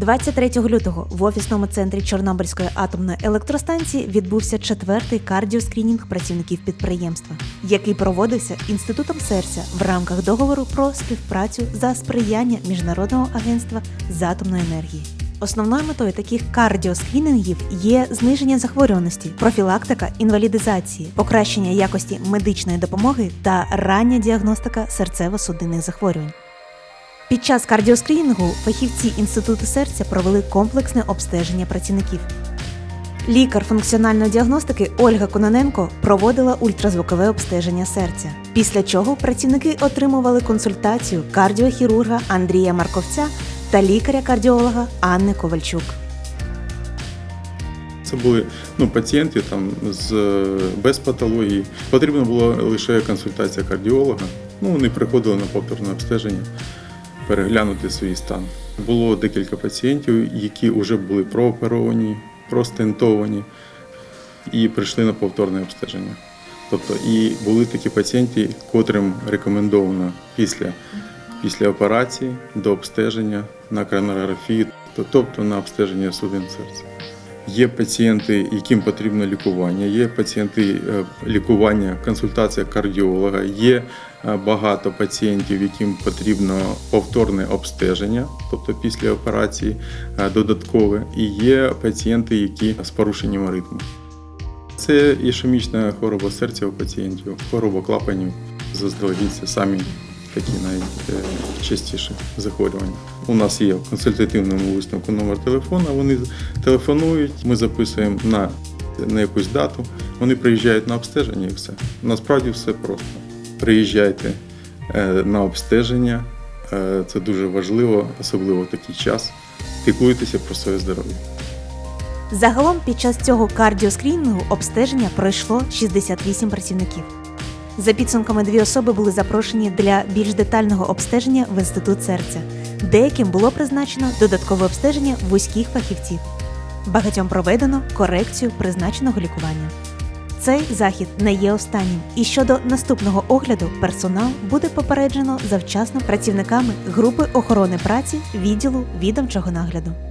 23 лютого в офісному центрі Чорнобильської атомної електростанції відбувся четвертий кардіоскрінінг працівників підприємства, який проводився інститутом серця в рамках договору про співпрацю за сприяння міжнародного агентства з атомної енергії. Основною метою таких кардіоскрінінгів є зниження захворюваності, профілактика інвалідизації, покращення якості медичної допомоги та рання діагностика серцево-судинних захворювань. Під час кардіоскрінінгу фахівці інституту серця провели комплексне обстеження працівників. Лікар функціональної діагностики Ольга Кононенко проводила ультразвукове обстеження серця. Після чого працівники отримували консультацію кардіохірурга Андрія Марковця та лікаря-кардіолога Анни Ковальчук. Це були ну, пацієнти там, з, без патології. Потрібна була лише консультація кардіолога. Ну, вони приходили на повторне обстеження, переглянути свій стан. Було декілька пацієнтів, які вже були прооперовані, простентовані і прийшли на повторне обстеження. Тобто, і були такі пацієнти, котрим рекомендовано після, після операції до обстеження на кранографії, тобто на обстеження судин серця. Є пацієнти, яким потрібно лікування, є пацієнти е, лікування, консультація кардіолога, є е, багато пацієнтів, яким потрібно повторне обстеження, тобто після операції е, додаткове, і є пацієнти, які з порушенням ритму. Це ішемічна хвороба серця у пацієнтів, хвороба клапанів, заздалегідь самі такі навіть частіші захворювання. У нас є в консультативному висновку номер телефону, вони телефонують, ми записуємо на, на якусь дату, вони приїжджають на обстеження і все. Насправді все просто. Приїжджайте е, на обстеження, е, це дуже важливо, особливо в такий час. Піклуйтеся про своє здоров'я. Загалом під час цього кардіоскрінінгу обстеження пройшло 68 працівників. За підсумками дві особи були запрошені для більш детального обстеження в інститут серця. Деяким було призначено додаткове обстеження вузьких фахівців. Багатьом проведено корекцію призначеного лікування. Цей захід не є останнім, і щодо наступного огляду персонал буде попереджено завчасно працівниками групи охорони праці відділу відомчого нагляду.